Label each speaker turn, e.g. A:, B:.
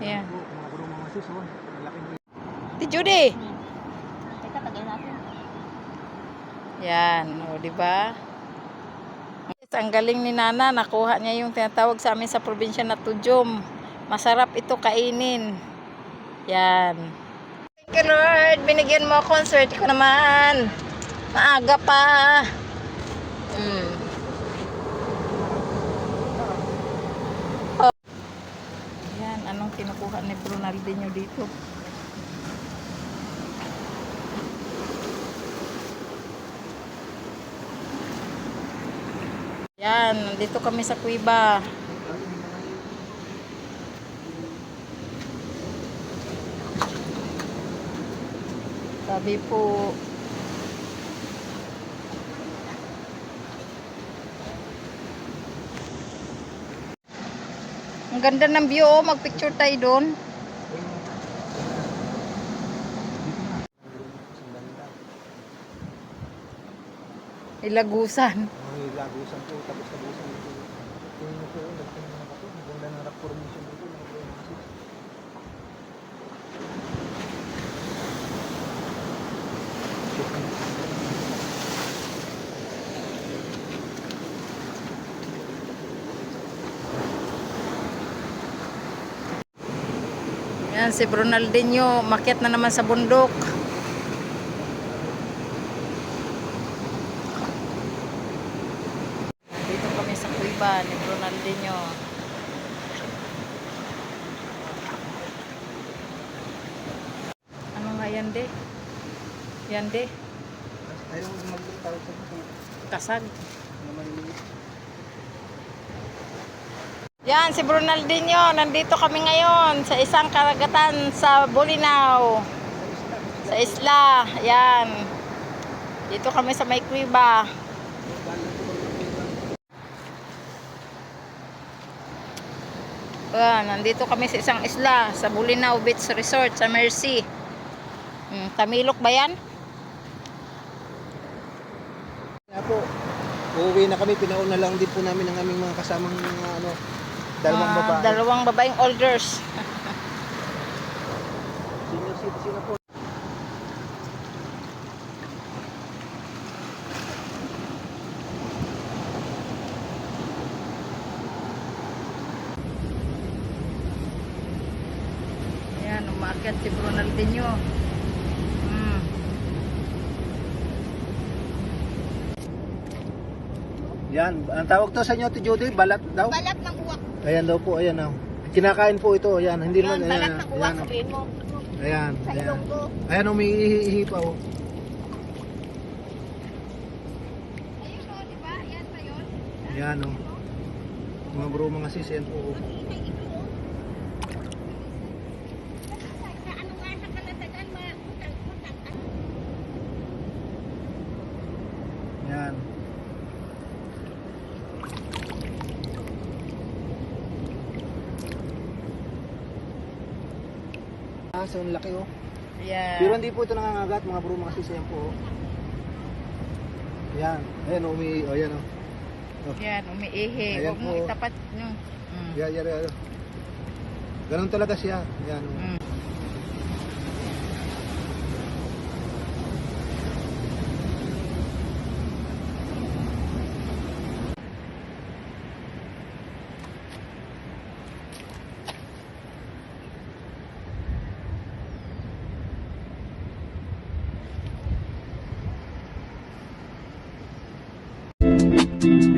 A: Ayan.
B: Po, mga bro, mga sis, oh. Malaking
A: Ti Judy.
C: Teka, tagal natin.
A: Yan, o, di ba? Ang galing ni Nana, nakuha niya yung tinatawag sa amin sa probinsya na tujom. Masarap ito kainin. Yan. Thank you Lord, binigyan mo ako, ang swerte ko naman. Maaga pa. Mm. Oh. Yan, kinukuha ni Brunaldinho dito? Yan, nandito kami sa Kuiba. Sabi po, ang ganda ng view, oh. magpicture tayo doon. Ilagusan.
B: May lagusan po, tapos lagusan po, oh, nagtingin mga kapo. Ang ganda ng rock formation dito,
A: Yan, si Brunaldinho, makyat na naman sa bundok. Dito kami sa Cuiba ni Brunaldinho. Ano nga yan, de? Yan, de?
B: Ayaw mag-tawag sa mga
A: Kasag. Yan, si Brunaldinho. Nandito kami ngayon sa isang karagatan sa Bolinao. Sa isla. Yan. Dito kami sa May Cuiba. Yan, nandito kami sa isang isla sa Bolinao Beach Resort sa Mercy. Hmm, Tamilok ba yan?
B: Po, uuwi na kami, pinauna lang din po namin ang aming mga kasamang mga ano, dalawang
A: Mga
B: babae.
A: Dalawang babaeng elders.
B: Senior citizen na po.
A: Ayan, umakyat si Brunaldinho. Hmm.
B: Yan, ang tawag to sa inyo, Ate Judy, balat daw.
C: Balat ng.
B: Ayan daw po, ayan oh. Kinakain po ito, ayan. Hindi
C: Yan,
B: naman,
C: balat
B: ayan.
C: ng uwak,
B: Ayan,
C: sabihin mo.
B: ayan,
C: Sa
B: ayan.
C: ilong ko.
B: Ayan, umiihi pa oh.
C: Ayun o, di ba? Yan yun.
B: Ayan oh. Mga bro, mga sis, ayan po oh.
C: May ito o. Sa ano nga sa kalatagan, maputang-putang.
B: Ayan. Ah, so ang laki oh.
A: Ayan.
B: Pero hindi po ito nangangagat, mga bro, mga sis, ayan po oh. Ayan, ayan oh, umi, oh, ayan oh.
A: Yan, umiihi.
B: Ayan
A: Huwag mo
B: po.
A: itapat nyo. Mm.
B: Yan, yan, yan. Ganun talaga siya. Ayan oh.
A: Mm. Thank you.